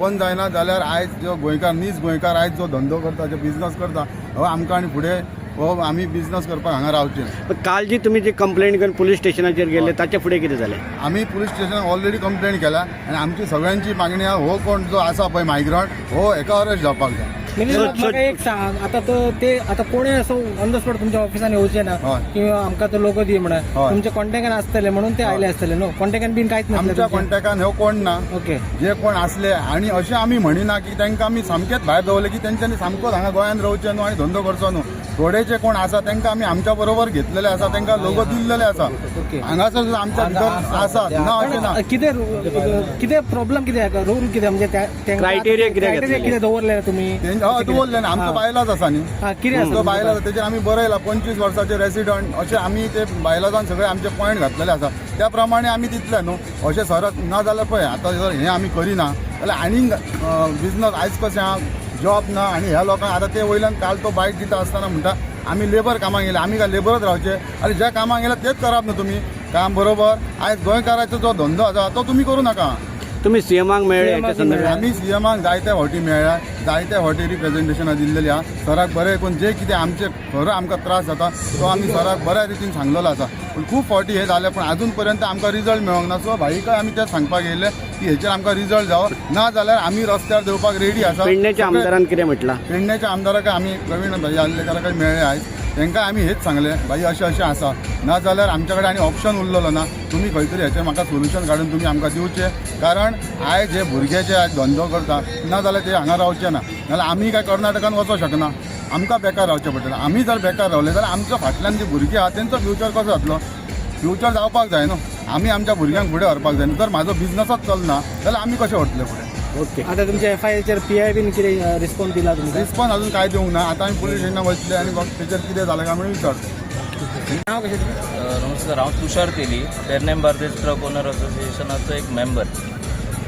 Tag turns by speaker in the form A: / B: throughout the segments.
A: पण जायना जाल्यार आयज जो गोंयकार नीज गोंयकार आयज जो धंदो करता जो बिझनस करता हो आमकां आनी फुडें हो आमी बिझनस करपाक हांगा रावचे.
B: पण काल जी तुम्ही जी कंप्लेंट करून पोलीस स्टेशनाचेर गेले ताचे फुडें कितें जालें
A: आमी पुलीस स्टेशनाक ऑलरेडी कंप्लेंट केला आनी आमची सगळ्यांची मागणी आहा हो कोण जो आसा पळय मायग्रंट हो एका अरेस्ट जावपाक जाय.
C: म्हाका एक सांग. आता तो ते आता कोणी असो ऑन द स्पॉट तुमच्या ऑफिसान येवचे ना
A: हय.
C: किंवा आमकां तो लोगो दी म्हणून
A: हय.
C: तुमच्या कॉन्टॅक्टान आसतले म्हणून ते आयले आसतले न्हू कॉन्टॅक्टान बीन कांयच
A: आमच्या
C: नासलें
A: कॉन्टॅक्टान हो कोण ना
C: ओके.
A: जे कोण असले आणि अशें आमी म्हणिना की तांकां आमी सामकेच भायर दवरले की तेंच्यांनी सामकोच हांगा गोंयांत रावचें न्हू आनी धंदो करचो न्हू थोडे जे कोण आसा तांकां आमी आमच्या बरोबर घेतलेले आसा तांकां लोगो दिल्लेले आसा हांगासर सुद्दां आमच्या भितर आसात ना अशें ना.
C: कितें कितें प्रॉब्लेम कितें रूल कितें म्हणजे
B: Criteria कितें?
C: कितें दवरले तुमी
A: हय दवरले ना. आमचो बायलाच आसा न्ही.
C: हा कितें
A: आमचो
C: आसा
A: बायलाज तेजेर आमी बरयला पंचवीस वर्साचे रेसिडंट अशें आमी ते बायलाजान सगळे आमचे पॉयंट घातलेले आसा त्या प्रमाणे आमी दितले न्हू अशें सरत ना जाल्यार पळय आतां जर हें आमी करिना जाल्यार आनीक बिझनस आयज कशें आहा जॉब ना आनी ह्या लोकांक आतां ते वयल्यान काल तो बायक दिता आसतना म्हणटा आमी लेबर कामाक गेले आमी काय लेबरच रावचे आनी ज्या कामाक गेला तेच करप न्हू तुमी काम बरोबर. आयज गोंयकाराचो जो धंदो आसा तो तुमी करूं नाका.
B: तुम्ही सीएमाक मेळ्ळे
C: CM
B: हेच्या
C: क
B: संदर्भात.
A: आमी सीएमाक जायत्या फावटी मेळ्ळ्या जायत्या फावटी रिप्रेझेंटेशनां दिल्लेली आहा सराक बरें करून जे कितें आमचे खरो आमकां त्रास जाता तो आमी सराक बऱ्या रितीन सांगलेलो आसा पूण खूब फावटी हे जालें पूण अजून पर्यंत आमकां रिजल्ट मेळोंक ना. सो भाईकाय आमी तें सांगपाक येयले की हेचेर आमकां रिजल्ट जावो. ना जाल्यार आमी रस्त्यार देवपाक रेडी आसा.
B: पेडण्याच्या आमदारान कितें म्हटलां?
A: पेडण्याच्या आमदाराक आमी प्रवीण भाई आल्लेकाराक मेळ्ळे आयज तांकां आमी हेच सांगलें भाई अशें अशें आसा ना जाल्यार आमच्या कडेन आनी ऑप्शन उरलेलो ना तुमी खंय तरी हेचें म्हाका सोल्युशन काडून तुमी आमकां दिवचें कारण आयज जे भुरगे जे आयज धंदो करता ना जाल्यार ते हांगा रावचे ना. नाजाल्यार आमी काय कर्नाटकान वचों शकना. आमकां बेकार रावचें पडटलें आमी जर बेकार रावले जाल्यार आमच्या फाटल्यान जे भुरगे आहा तेंचो फ्युचर कसो जातलो? फ्युचर जावपाक जाय न्हू. आमी आमच्या भुरग्यांक फुडें व्हरपाक जाय न्हू. जर म्हाजो बिझनसच चलना जाल्यार आमी कशें व्हरतले फुडें?
B: ओके
C: आता तुमच्या एफ आय आरचेर पी आय बीन कितें रिस्पॉन्स दिला तुमकां
A: रिस्पॉन्स अजून काय दिवंक ना आतां आमी पुलीस स्टेशनाक वयतले आनी बघ तेचेर कितें जालें काय म्हणून विचारतले
C: नाव कशें तुमचें?
D: अ, नमस्कार हांव तुषार तेली पेरनेम बार्देज ट्रक ओनर असोसिएशनाचो एक मेंबर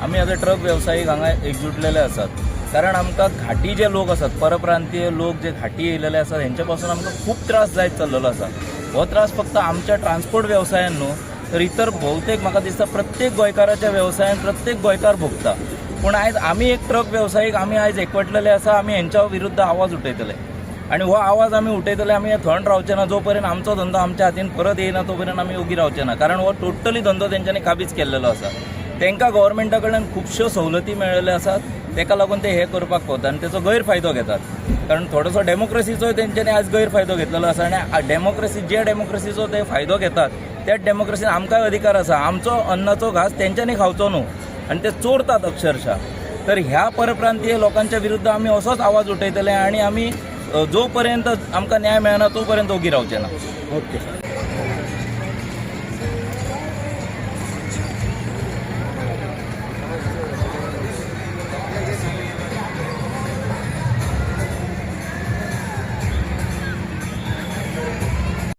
D: आमी आतां ट्रक वेवसायीक हांगा एकजूटलेले आसात कारण आमकां घाटी जे लोक आसात परप्रांतीय लोक जे घाटी येयलेले आसात हेंच्या पासून आमकां खूब त्रास जायत चाललेलो आसा हो त्रास फक्त आमच्या ट्रान्सपोर्ट व्यवसायान न्हू तर इतर भोवतेक म्हाका दिसता प्रत्येक गोंयकाराच्या व्यवसायान प्रत्येक गोंयकार भोगता. पूण आयज आमी एक ट्रक वेवसायीक आमी आयज एकवटलेले आसा आमी हेंच्या विरुद्ध आवाज उठयतले आणि हो आवाज आमी उठयतले आमी थंड रावचे ना जो पर्यंत आमचो धंदो आमच्या हातीन परत येयना तो पर्यंत आमी उगी रावचे ना कारण हो टोटली धंदो तेंच्यांनी काबीज केल्लेलो आसा तांकां गव्हर्मेंटा कडल्यान खुबश्यो सवलती मेळिल्ल्यो आसात ताका लागून ते हे करपाक पावतात आनी तेचो गैरफायदो घेतात. कारण थोडोसो डेमोक्रेसीचो तेंच्यांनी आज गैरफायदो घेतलेलो आसा आनी डेमोक्रेसी जे डेमोक्रेसीचो ते फायदो घेतात त्याच डेमोक्रेसीन आमकांय अधिकार आसा आमचो अन्नाचो घास तेंच्यांनी खावचो न्हू. आनी ते चोरतात अक्षरशः. तर ह्या परप्रांतीय लोकांच्या विरुद्ध आमी असोच आवाज उठयतले आनी आमी अ, जो पर्यंत आमकां न्याय मेळना तो पर्यंत ओगी रावचे ना.
B: ओके.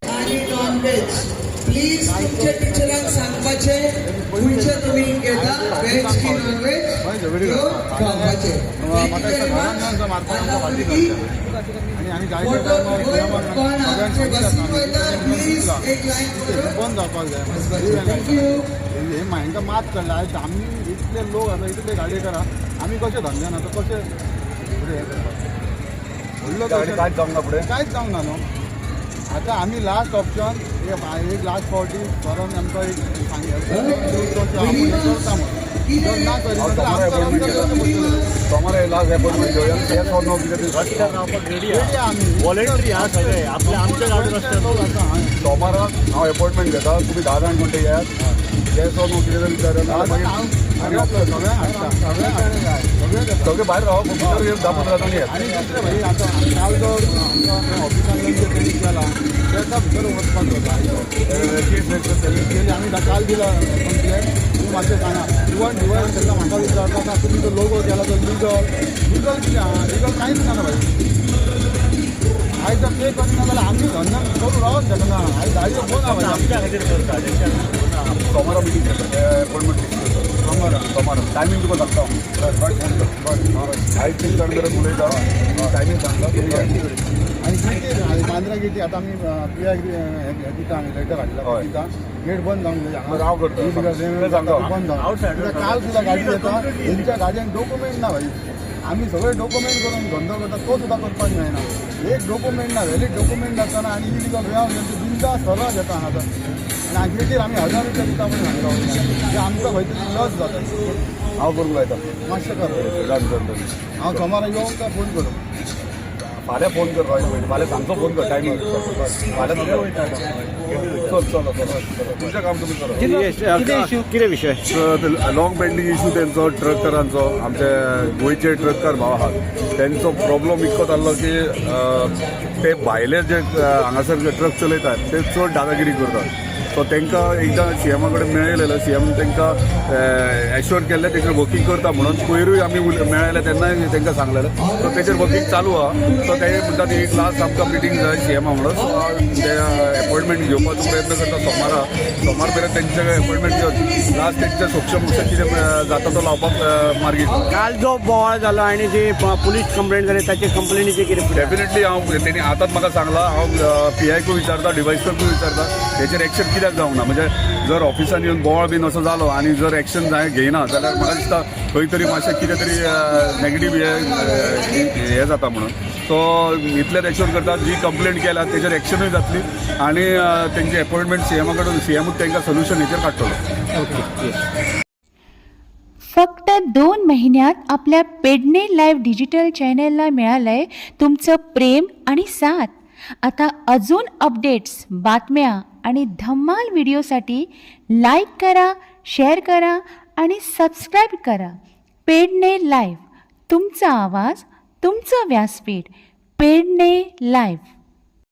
E: आणि प्लीज तुमच्या टिचरांक सांगपाचे खंयचे तुम्ही
A: म्हाका सगळ्यांना मारता आमकां फाटीं घालता आनी आमी
E: आमचे बसीन वयता प्लीज एक लाईन
A: बंद जावपाक जाय
E: थँक्यू
A: हे हांकां मात चडला आयज आमी इतले लोक आसा इतले गाडये करा आमी कशे धंद्यान आतां कशे फुडें करपाक व्हडलो कांयच जावंक ना फुडें कांयच जावंक ना न्हू आतां आमी लास्ट ऑप्शन एक लास्ट फावटी परत आमकां एक सांगता ना
F: घेऊया yes or no कितें
A: रेडी आमी वॉलंटरी सगळे आमच्या
F: tomorrow हांव अपॉइंटमेंट घेता तुम्ही धा जाण कोण येयात yes or no कितें तरी विचारया सगळे भितर येवन धा पंदरा जाण येयात
A: आणि दुसरे भाई आता काल जो आमच्या ऑफिसान ट्रेनिंग केला त्याचा भितर वचपाक जाता केली आम्ही काल दिला कंप्लेंट तुम्ही मातशें सांगा इवन इवन तेका म्हाका विचारता का तुम्ही तो लोगो केला तो लिगल लिगल कितें आहा लिगल कांयच ना भाई आयज पे करना जाल्यार आमी धंदा करून रावच शकना आयज गाडयो कोण आमच्या खातीर करता.
F: Appointment तुका सांगता बरें उलयता सांगता.
A: आणि गेटी गेटी आता आम्ही पी आय दिता आम्ही लेटर हाडला दिता गेट बंद जावंक बंद जावं काल सुद्धा गाडी येता तेंच्या गाडयेन डॉक्युमेंट ना भाई. आम्ही सगळे डॉक्युमेंट करून धंदो करता तो सुद्धा करपाक मेळना एक डॉक्युमेंट ना व्हॅलीड डॉक्युमेंट नासतना आनी इलिगल वेळा बिंदा सरळ येता हांगा आमी हजार रुपया दिता म्हणून सांगता आमकां खंय तरी लस जाता.
F: हांव करूंक लायता
A: मातशें कर.
F: डन डन डन
A: हांव सोमारा येवंक काय फोन करूं?
F: फाल्यां फोन कर फाल्यां सांजचो फोन कर टायमींग फाल्यां चल चल चल तुमचें काम तुमी करा.
B: कितें विशय
F: लॉंग पेंडींग इशू त्यांचो ट्रकरांचो आमचे गोंयचे ट्रककार भाव आहात. त्यांचो प्रॉब्लेम इतको जाल्लो की ते भायले जे हांगासर जे ट्रक चलयतात ते चड दादागिरी करतात. सो तांकां एकदां सी एमा कडेन मेळयलेलो सी एम तांकां एश्योर केल्लें तेजेर वर्किंग करता म्हणून पयरूय आमी मेळयले तेन्नाय तांकां सांगलेलें. सो तेजेर वर्किंग चालू आहा. सो ते म्हणटात एक लास्ट आमकां मिटींग जाय सी एमा म्हणून. सो ते अपॉयंटमेंट घेवपाचो प्रयत्न करता सोमारा सोमार मेरेन तेंचे अपॉयंटमेंट घेवन लास्ट तेंचे सक्षम कितें जाता तो लावपाक मार्गी.
B: काल जो बोवाळ जालो आणि जी पुलीस कंप्लेंट जाली ताचे कंप्लेनीचे कितें?
F: डेफिनेटली हांव तेणी आतांच म्हाका सांगला. हांव पी आयकूय विचारता डिवायसरकूय विचारता. तेचेर एक्शन कित्याक जावंक ना. म्हणजे जर ऑफिसान येवन बोवाळ बीन असो जालो आनी जर एक्शन जाय घेयना जाल्यार म्हाका दिसता खंय तरी मातशें कितें तरी नेगेटीव हे हे जाता म्हणून. सो इतलेच एश्योर करता जी कंप्लेंट केल्या तेजेर एक्शनूय जातली आनी तेंची अपॉयंटमेंट सी एमा कडून सी एमूच तांकां सोल्युशन हेचेर काडटलो
G: फक्त दोन महिन्यात आपल्या पेडणे लाईव्ह डिजिटल चॅनेलला मिळालंय तुमचं प्रेम आणि साथ. आता अजून अपडेट्स बातम्या. आणि धम्माल व्हिडिओसाठी लाईक करा शेअर करा आणि सबस्क्राईब करा. पेडणे लाईव्ह तुमचा आवाज तुमचं व्यासपीठ पेडणे लाईव्ह.